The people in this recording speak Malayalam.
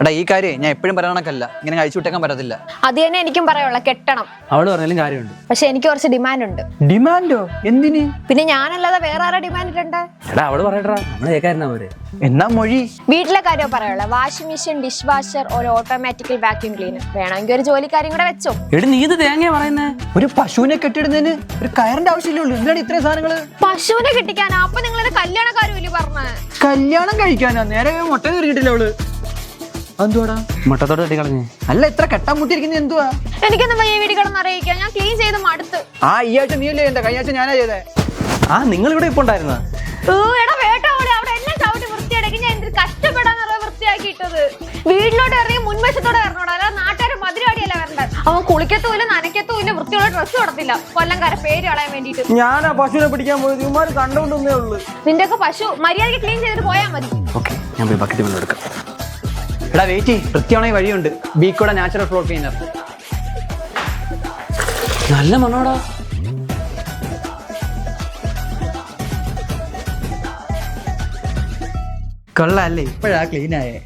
എടാ ഈ കാര്യം ഞാൻ എപ്പോഴും പറയണക്കല്ല ഇങ്ങനെ അഴിച്ചു വിട്ടേക്കാൻ പറ്റത്തില്ല. അത് തന്നെ എനിക്കും പറയാനുള്ള കെട്ടണം. അവൾ പറഞ്ഞാലും കാര്യമുണ്ട്. പക്ഷെ എനിക്ക് കുറച്ച് ഡിമാൻഡ് ഉണ്ട് ഡിമാൻഡോ എന്തിന്? പിന്നെ ഞാനല്ലാതെ വേറെ ആരാ ഡിമാൻഡ് ഇട്ടുണ്ട് എടാ അവൾ പറയട്ടാ നമ്മൾ കേൾക്കാരുന്ന പോരെ എന്നാ മൊഴി? വീട്ടിലെ കാര്യം പറയാനുള്ള വാഷിംഗ് മെഷീൻ ഡിഷ് വാഷർ ഒരു ഓട്ടോമാറ്റിക്കൽ വാക്യൂം ക്ലീനർ വേണമെങ്കിൽ ഒരു ജോലിക്കാരും കൂടെ വെച്ചോ. എടി നീ ഇത് തേങ്ങ പറയുന്നേ? ഒരു പശുവിനെ കെട്ടിടുന്നതിന് ഒരു കയറിന്റെ ആവശ്യമില്ലേ ഉള്ളൂ? എന്തിനാണ് ഇത്രയും സാധനങ്ങൾ? പശുവിനെ കെട്ടിക്കാനാ? അപ്പൊ നിങ്ങളൊരു കല്യാണക്കാരുമില്ലേ പറഞ്ഞ? കല്യാണം കഴിക്കാനാ? നേരെ മുട്ട കയറിയിട്ടില്ല അവൾ? എന്തുവാടാ? മുട്ടത്തോട് തട്ടി കളഞ്ഞേ അല്ല ഇത്ര കെട്ടാൻ മുട്ടിയിരിക്കുന്നത് എന്തുവാ? എനിക്കൊന്നും ഈ വീട് കിടന്ന് അറിയിക്കാം. ഞാൻ ക്ലീൻ ചെയ്ത് മടുത്ത്. ആ ഈ ആഴ്ച നീയല്ലേ എന്താ കഴിഞ്ഞ ആഴ്ച ഞാനാ ചെയ്തേ. ആ നിങ്ങൾ ഇവിടെ ഇപ്പൊ ഉണ്ടായിരുന്ന? വീട്ടിലോട്ട് ഇറങ്ങി മുൻവശത്തോടെ വരണോടാ. അല്ലാതെ നാട്ടുകാരെ മധുരവാടിയല്ല വരണ്ടത് അവൻ കുളിക്കത്തുമില്ല നനയ്ക്കത്തുമില്ല വൃത്തിയുള്ള ഡ്രസ്സ് കൊടുത്തില്ല. കൊല്ലംകാരെ പേര് കളയാൻ വേണ്ടിട്ട് ഞാനാ പശുവിനെ പിടിക്കാൻ പോയത്. ഇവന്മാര് കണ്ടുകൊണ്ടേ ഉള്ളു. നിന്റെയൊക്കെ പശു മര്യാദയ്ക്ക് ക്ലീൻ ചെയ്തിട്ട് പോയാൽ മതി. ഓക്കെ ഞാൻ പോയി ബക്കറ്റ് വെള്ളം എടുക്കാം എടാ വെയിറ്റ് വൃത്തിയാണെങ്കിൽ വഴിയുണ്ട്. ബീക്കോടെ നാച്ചുറൽ ഫ്ലോർ ക്ലീനർ നല്ല മണോടാ കൊള്ളാല്ലേ ഇപ്പോഴാ ക്ലീനായേ